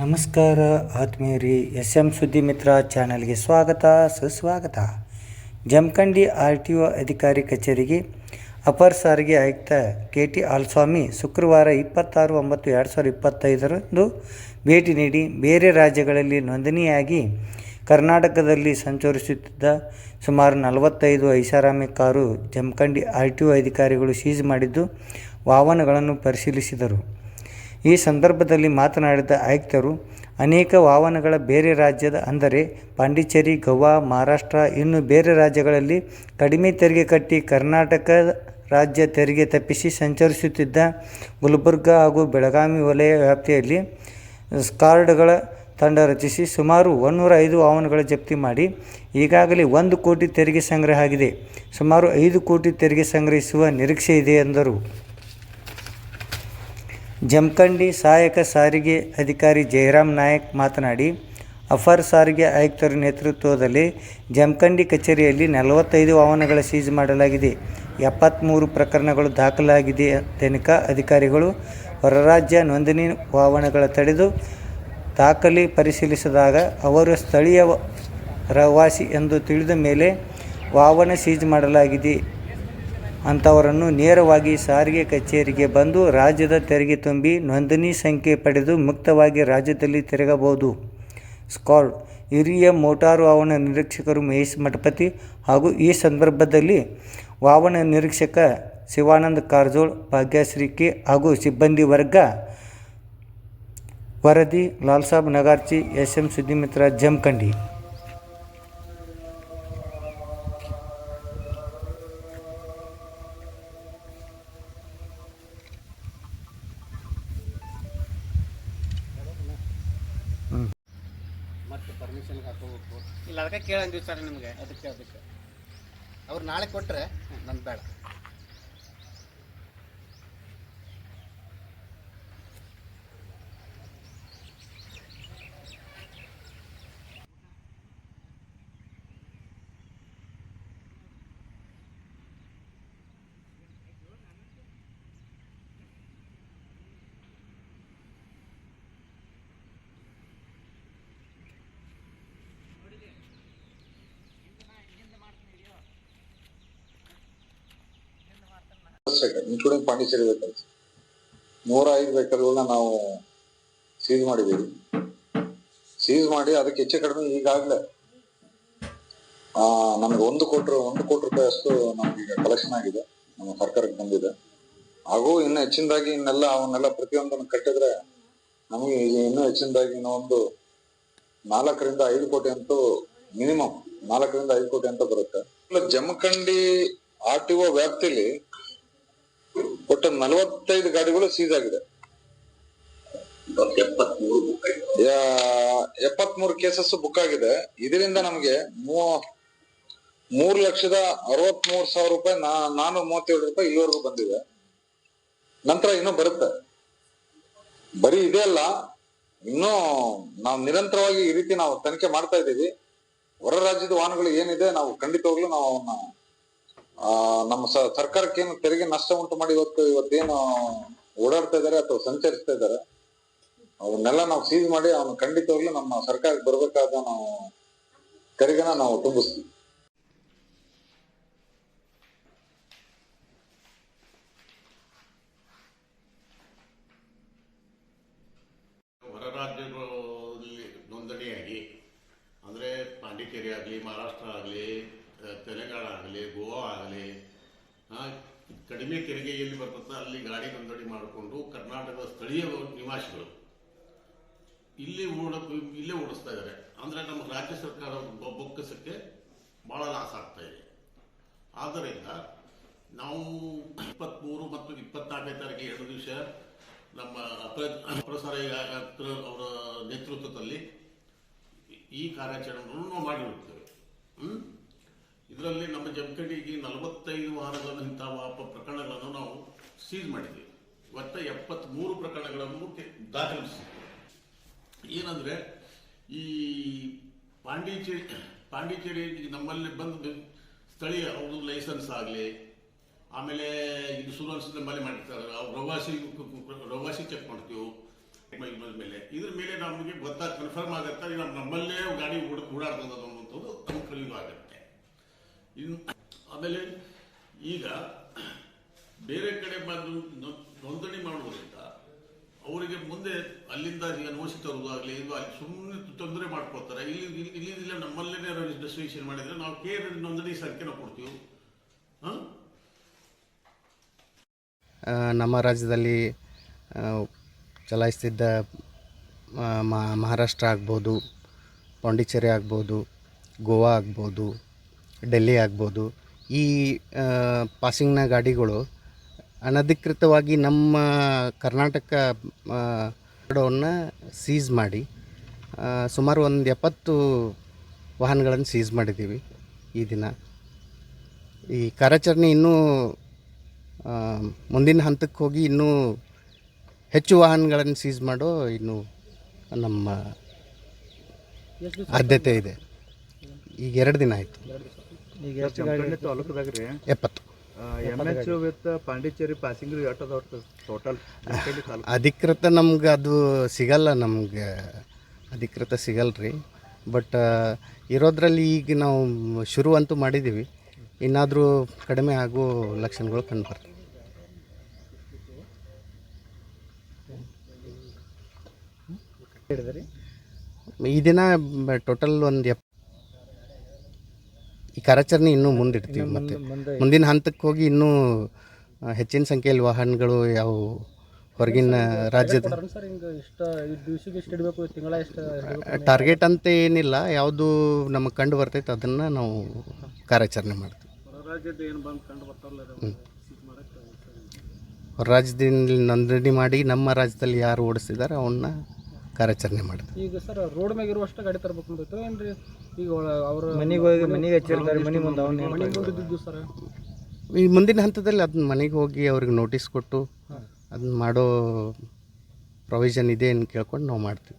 ನಮಸ್ಕಾರ ಆತ್ಮೀಯರಿ S M ಸುದ್ದಿ ಮಿತ್ರ ಚಾನಲ್ಗೆ ಸ್ವಾಗತ, ಸುಸ್ವಾಗತ. ಜಮಖಂಡಿ ಆರ್ ಟಿ ಒ ಅಧಿಕಾರಿ ಕಚೇರಿಗೆ ಅಪರ್ ಸಾರಿಗೆ ಆಯುಕ್ತ ಕೆ ಟಿ ಆಲ್ಸ್ವಾಮಿ ಶುಕ್ರವಾರ ಇಪ್ಪತ್ತಾರು ಒಂಬತ್ತು ಎರಡು ಸಾವಿರದ ಇಪ್ಪತ್ತೈದರಂದು ಭೇಟಿ ನೀಡಿ ಬೇರೆ ರಾಜ್ಯಗಳಲ್ಲಿ ನೋಂದಣಿಯಾಗಿ ಕರ್ನಾಟಕದಲ್ಲಿ ಸಂಚರಿಸುತ್ತಿದ್ದ ಸುಮಾರು ನಲವತ್ತೈದು ಐಷಾರಾಮಿ car Jamkhandi R T O ಅಧಿಕಾರಿಗಳು ಸೀಜ್ ಮಾಡಿದ್ದು ವಾಹನಗಳನ್ನು ಪರಿಶೀಲಿಸಿದರು. ಈ ಸಂದರ್ಭದಲ್ಲಿ ಮಾತನಾಡಿದ ಆಯುಕ್ತರು, ಅನೇಕ ವಾಹನಗಳ ಬೇರೆ ರಾಜ್ಯದ, ಅಂದರೆ ಪಾಂಡಿಚೇರಿ, ಗೋವಾ, ಮಹಾರಾಷ್ಟ್ರ, ಇನ್ನು ಬೇರೆ ರಾಜ್ಯಗಳಲ್ಲಿ ಕಡಿಮೆ ತೆರಿಗೆ ಕಟ್ಟಿ ಕರ್ನಾಟಕ ರಾಜ್ಯ ತೆರಿಗೆ ತಪ್ಪಿಸಿ ಸಂಚರಿಸುತ್ತಿದ್ದ ಗುಲ್ಬರ್ಗ ಹಾಗೂ ಬೆಳಗಾವಿ ವಲಯ ವ್ಯಾಪ್ತಿಯಲ್ಲಿ ಸ್ಕಾರ್ಡ್ಗಳ ತಂಡ ರಚಿಸಿ ಸುಮಾರು ಒಂದೂರ ಐದು ವಾಹನಗಳ ಜಪ್ತಿ ಮಾಡಿ ಈಗಾಗಲೇ ಒಂದು ಕೋಟಿ ತೆರಿಗೆ ಸಂಗ್ರಹ ಆಗಿದೆ. ಸುಮಾರು ಐದು ಕೋಟಿ ತೆರಿಗೆ ಸಂಗ್ರಹಿಸುವ ನಿರೀಕ್ಷೆ ಇದೆ ಎಂದರು. ಜಮಖಂಡಿ ಸಹಾಯಕ ಸಾರಿಗೆ ಅಧಿಕಾರಿ ಜಯರಾಮ್ ನಾಯಕ್ ಮಾತನಾಡಿ ಅಫರ್ ಸಾರಿಗೆ ಆಯುಕ್ತರ ನೇತೃತ್ವದಲ್ಲಿ ಜಮಖಂಡಿ ಕಚೇರಿಯಲ್ಲಿ ನಲವತ್ತೈದು ವಾಹನಗಳ ಸೀಜ್ ಮಾಡಲಾಗಿದೆ. ಎಪ್ಪತ್ತ್ಮೂರು ಪ್ರಕರಣಗಳು ದಾಖಲಾಗಿದೆ ತನಿಖಾ ಅಧಿಕಾರಿಗಳು. ಹೊರರಾಜ್ಯ ನೋಂದಣಿ ವಾಹನಗಳ ತಡೆದು ದಾಖಲೆ ಪರಿಶೀಲಿಸಿದಾಗ ಅವರು ಸ್ಥಳೀಯ ರವಾಸಿ ಎಂದು ತಿಳಿದ ಮೇಲೆ ವಾಹನ ಸೀಜ್ ಮಾಡಲಾಗಿದೆ. ಅಂಥವರನ್ನು ನೇರವಾಗಿ ಸಾರಿಗೆ ಕಚೇರಿಗೆ ಬಂದು ರಾಜ್ಯದ ತೆರಿಗೆ ತುಂಬಿ ನೋಂದಣಿ ಸಂಖ್ಯೆ ಪಡೆದು ಮುಕ್ತವಾಗಿ ರಾಜ್ಯದಲ್ಲಿ ತಿರುಗಬಹುದು. ಸ್ಕಾಡ್ ಹಿರಿಯ ಮೋಟಾರು ವಾಹನ ನಿರೀಕ್ಷಕರು ಮಹೇಶ್ ಮಠಪತಿ ಹಾಗೂ ಈ ಸಂದರ್ಭದಲ್ಲಿ ವಾಹನ ನಿರೀಕ್ಷಕ ಶಿವಾನಂದ ಕಾರಜೋಳ್ ಭಾಗ್ಯಶ್ರೀ ಕೆ ಹಾಗೂ ಸಿಬ್ಬಂದಿ ವರ್ಗ, ವರದಿ ಲಾಲ್ಸಾಬ್ ನಗಾರ್ಚಿ ಎಸ್ ಎಂ ಸುದ್ದಿಮಿತ್ರ ಜಮಖಂಡಿ. ಹಾಕೋಬೇಕು ಇಲ್ಲ ಅದಕ್ಕೆ ಕೇಳಂದಿವಿ ಸರ್ ನಿಮಗೆ. ಅದಕ್ಕೆ ಅದಕ್ಕೆ. ಅವ್ರು ನಾಳೆ ಕೊಟ್ಟರೆ ನಮ್ಗೆ ಬೇಡ. ಇನ್ಕ್ಲೂಡಿಂಗ್ ಪಾಂಡಿಚೇರಿ ವೆಹಿಕಲ್ಸ್ ನೂರ ಐದು ವೆಹಿಕಲ್ಗಳನ್ನ ನಾವು ಸೀಸ್ ಮಾಡಿದ್ದೀವಿ. ಸೀಸ್ ಮಾಡಿ ಅದಕ್ಕೆ ಹೆಚ್ಚು ಕಡಿಮೆ ಈಗಾಗಲೇ ನಮಗೆ ಒಂದು ಕೋಟಿ ಒಂದು ಕೋಟಿ ರೂಪಾಯಿ ಅಷ್ಟು ನಮಗೀಗ ಕಲೆಕ್ಷನ್ ಆಗಿದೆ, ನಮ್ಮ ಸರ್ಕಾರಕ್ಕೆ ಬಂದಿದೆ. ಹಾಗೂ ಇನ್ನು ಹೆಚ್ಚಿನದಾಗಿ ಇನ್ನೆಲ್ಲ ಅವನ್ನೆಲ್ಲ ಪ್ರತಿಯೊಂದನ್ನು ಕಟ್ಟಿದ್ರೆ ನಮಗೆ ಇನ್ನೂ ಹೆಚ್ಚಿನದಾಗಿ ಒಂದು ನಾಲ್ಕರಿಂದ ಐದು ಕೋಟಿ ಅಂತೂ ಮಿನಿಮಮ್ ನಾಲ್ಕರಿಂದ ಐದು ಕೋಟಿ ಅಂತ ಬರುತ್ತೆ. ಜಮಖಂಡಿ ಆರ್ ಟಿ ಒ ವ್ಯಾಪ್ತಿಲಿ ಒಟ್ಟು ನಲವತ್ತೈದು ಗಾಡಿಗಳು ಸೀಸ್ ಆಗಿದೆ. ಎಪ್ಪತ್ಮೂರು ಕೇಸಸ್ ಬುಕ್ ಆಗಿದೆ. ಇದರಿಂದ ನಮಗೆ ಮೂರು ಲಕ್ಷದ ಅರವತ್ಮೂರು ಸಾವಿರ ರೂಪಾಯಿ ನಾ- ನಾನೂರ ಮೂವತ್ತೇಳು ರೂಪಾಯಿ ಇಲ್ಲಿವರೆಗೂ ಬಂದಿದೆ. ನಂತರ ಇನ್ನೂ ಬರುತ್ತೆ. ಬರೀ ಇದೆ ಅಲ್ಲ ಇನ್ನೂ ನಾವು ನಿರಂತರವಾಗಿ ಈ ರೀತಿ ನಾವು ತನಿಖೆ ಮಾಡ್ತಾ ಇದ್ದೀವಿ. ಹೊರ ರಾಜ್ಯದ ವಾಹನಗಳು ಏನಿದೆ ನಾವು ಖಂಡಿತವಾಗ್ಲೂ ನಾವು ಅವನ್ನ ನಮ್ಮ ಸರ್ಕಾರಕ್ಕೆ ಏನು ತೆರಿಗೆ ನಷ್ಟ ಉಂಟು ಮಾಡಿ ಇವತ್ತು ಇವತ್ತೇನು ಓಡಾಡ್ತಾ ಇದ್ದಾರೆ ಅಥವಾ ಸಂಚರಿಸ್ತಾ ಇದ್ದಾರೆ ಅವನ್ನೆಲ್ಲ ನಾವು ಸೀಸ್ ಮಾಡಿ ಅವನು ಖಂಡಿತವಾಗ್ಲೂ ನಮ್ಮ ಸರ್ಕಾರಕ್ಕೆ ಬರಬೇಕಾದ ನಾವು ತೆರಿಗೆನ ನಾವು ತುಂಬಿಸ್ತೀವಿ ಹೊರ ರಾಜ್ಯಗಳಲ್ಲಿ ನೋಂದಣಿಯಾಗಿ ಅಂದರೆ ಪಾಂಡಿಚೇರಿ ಆಗಲಿ ಮಹಾರಾಷ್ಟ್ರ ಆಗಲಿ ತೆಲಂಗಾಣ ಆಗಲಿ ಗೋವಾ ಆಗಲಿ ಕಡಿಮೆ ತೆರಿಗೆಯಲ್ಲಿ ಬರ್ತದೆ ಅಲ್ಲಿ ಗಾಡಿ ನೋಂದಣಿ ಮಾಡಿಕೊಂಡು ಕರ್ನಾಟಕದ ಸ್ಥಳೀಯ ನಿವಾಸಿಗಳು ಇಲ್ಲಿ ಓಡ ಇಲ್ಲೇ ಓಡಿಸ್ತಾ ಇದ್ದಾರೆ ಅಂದರೆ ನಮ್ಮ ರಾಜ್ಯ ಸರ್ಕಾರ ಬೊಕ್ಕಸಕ್ಕೆ ಭಾಳ ಲಾಸ್ ಆಗ್ತಾ ಇದೆ ಆದ್ದರಿಂದ ನಾವು ಇಪ್ಪತ್ತ್ಮೂರು ಮತ್ತು ಇಪ್ಪತ್ನಾಲ್ಕನೇ ತಾರೀಕು ಎರಡು ದಿವಸ ನಮ್ಮ ಪ್ರಸಾರ ಅವರ ನೇತೃತ್ವದಲ್ಲಿ ಈ- ಕಾರ್ಯಾಚರಣೆಗಳನ್ನು ನಾವು? ಇದರಲ್ಲಿ ನಮ್ಮ ಜಮಖಂಡಿಗೆ ನಲವತ್ತೈದು ವಾರಗಳ ಇಂತಹ ವ- ಪ್ರಕರಣಗಳನ್ನು ನಾವು ಸೀಜ್ ಮಾಡಿದ್ದೀವಿ ಒಟ್ಟ ಎಪ್ಪತ್ತ್ಮೂರು ಪ್ರಕರಣಗಳನ್ನು ಕೆ- ಏನಂದರೆ, ಈ ಪಾಂಡಿಚೇರಿ ಪಾಂಡಿಚೇರಿ ನಮ್ಮಲ್ಲಿ ಬಂದು ಸ್ಥಳೀಯ ಅವ್ರದ್ದು ಲೈಸೆನ್ಸ್ ಆಗಲಿ, ಆಮೇಲೆ ಇನ್ಶೂರೆನ್ಸ್ ನಮ್ಮಲ್ಲಿ ಮಾಡಿರ್ತಾರೆ. ಅವ್ರು ಪ್ರವಾಸಿ ಪ್ರವಾಸಿ ಚೆಕ್ ಮಾಡ್ತೀವಿ. ಮೈಲ್. ಇದ್ರ ಮೇಲೆ ನಮಗೆ ಗೊತ್ತಾಗ ಕನ್ಫರ್ಮ್ ಆಗುತ್ತೆ. ನಮ್ಮ ನಮ್ಮಲ್ಲೇ ಗಾಡಿ ಓಡ ಓಡಾಡ್ತದೆ ಅನ್ನೋದು ನಮ್ಗೆ ಕಲಿಯಲು ಆಗುತ್ತೆ ಇನ್ನು ಆಮೇಲೆ ಈಗ ಬೇರೆ ಕಡೆ ಬಂದು ನೋಂದಣಿ ಮಾಡುವುದರಿಂದ ಅವರಿಗೆ ಮುಂದೆ ಅಲ್ಲಿಂದ ಈಗ ನೋಸಿ ತರುವುದಾಗಲಿ ಇದು ಅಲ್ಲಿ ಸುಮ್ಮನೆ ತೊಂದರೆ ಮಾಡ್ಕೊಳ್ತಾರೆ. ಇಲ್ಲಿ, ಇಲ್ಲಿ- ಇಲ್ಲಿ ಇಲ್ಲ ನಮ್ಮಲ್ಲೇ ರಿಜಿಸ್ಟ್ರೇಷನ್ ಮಾಡಿದರೆ ನಾವು ಕೇರ್ ನೋಂದಣಿ ಸಂಖ್ಯೆನ ಕೊಡ್ತೀವಿ. ಹಾಂ? ನಮ್ಮ ರಾಜ್ಯದಲ್ಲಿ ಚಲಾಯಿಸ್ತಿದ್ದ ಮಹಾರಾಷ್ಟ್ರ ಆಗ್ಬೋದು, ಪಾಂಡಿಚೇರಿ ಆಗ್ಬೋದು, ಗೋವಾ ಆಗ್ಬೋದು ಡೆಲ್ಲಿ ಆಗ್ಬೋದು. ಈ ಪಾಸಿಂಗ್ನ ಗಾಡಿಗಳು ಅನಧಿಕೃತವಾಗಿ ನಮ್ಮ ಕರ್ನಾಟಕ ರೋಡವನ್ನು ಸೀಸ್ ಮಾಡಿ ಸುಮಾರು ಒಂದು ಎಪ್ಪತ್ತು ವಾಹನಗಳನ್ನು ಸೀಸ್ ಮಾಡಿದ್ದೀವಿ ಈ ದಿನ. ಈ ಕಾರ್ಯಾಚರಣೆ ಇನ್ನೂ ಮುಂದಿನ ಹಂತಕ್ಕೆ ಹೋಗಿ ಇನ್ನೂ ಹೆಚ್ಚು ವಾಹನಗಳನ್ನು ಸೀಸ್ ಮಾಡೋ ಇನ್ನು ನಮ್ಮ ಆದ್ಯತೆ ಇದೆ. ಈಗ ಎರಡು ದಿನ ಆಯಿತು. ಎಪ್ಪತ್ತು. ಪಾಂಡಿಚೇರಿ ಪಾಸಿಂಗ್ ಟೋಟಲ್ ಅಧಿಕೃತ ನಮ್ಗೆ ಅದು ಸಿಗಲ್ಲ ನಮ್ಗೆ ಅಧಿಕೃತ ಸಿಗಲ್ಲ ರೀ ಬಟ್ ಇರೋದ್ರಲ್ಲಿ ಈಗ ನಾವು ಶುರು ಅಂತೂ ಮಾಡಿದ್ದೀವಿ ಇನ್ನಾದರೂ ಕಡಿಮೆ ಆಗೋ ಲಕ್ಷಣಗಳು ಕಂಡು ಬರ್ತವೆ. ಈ ದಿನ ಟೋಟಲ್ ಒಂದು ಎಪ್ ಈ ಕಾರ್ಯಾಚರಣೆ ಇನ್ನೂ ಮುಂದಿಡ್ತೀವಿ ಮತ್ತೆ. ಮುಂದಿನ ಹಂತಕ್ಕೆ ಹೋಗಿ ಇನ್ನೂ ಹೆಚ್ಚಿನ ಸಂಖ್ಯೆಯಲ್ಲಿ ವಾಹನಗಳು ಯಾವ ಹೊರಗಿನ ರಾಜ್ಯದ ಟಾರ್ಗೆಟ್ ಅಂತ ಏನಿಲ್ಲ ಯಾವುದು ನಮಗೆ ಕಂಡು ಬರ್ತೈತೆ ಅದನ್ನು ನಾವು ಕಾರ್ಯಾಚರಣೆ ಮಾಡ್ತೀವಿ. ರಾಜ್ಯದ ಏನು ಬಂದು ಕಂಡು ಬರ್ತಾರಲ್ಲ ಹೊರ ರಾಜ್ಯದಿಂದ ನೋಂದಣಿ ಮಾಡಿ ನಮ್ಮ ರಾಜ್ಯದಲ್ಲಿ ಯಾರು ಓಡಿಸಿದ್ದಾರೆ ಅವನ್ನ ಕಾರ್ಯಾಚರಣೆ ಮಾಡ್ತೀವಿ. ಈಗ ಸರ್ ರೋಡ್ ಮ್ಯಾಗ ಇರುವಷ್ಟು ಗಾಡಿ ತರಬೇಕು ಈಗ ಅವ್ರ ಮನೆಗೆ ಹೋಗಿ ಮನೆಗೆ ಹಚ್ಚಿರ್ತಾರೆ ಮನೆ ಮುಂದೆ ಅವನ್ನ ಸರ್? ಈ ಮುಂದಿನ ಹಂತದಲ್ಲಿ ಅದನ್ನ ಮನೆಗೆ ಹೋಗಿ ಅವ್ರಿಗೆ ನೋಟಿಸ್ ಕೊಟ್ಟು ಅದನ್ನ ಮಾಡೋ ಪ್ರೊವಿಷನ್ ಇದೆ ಅಂತ ಕೇಳ್ಕೊಂಡು ನಾವು ಮಾಡ್ತೀವಿ.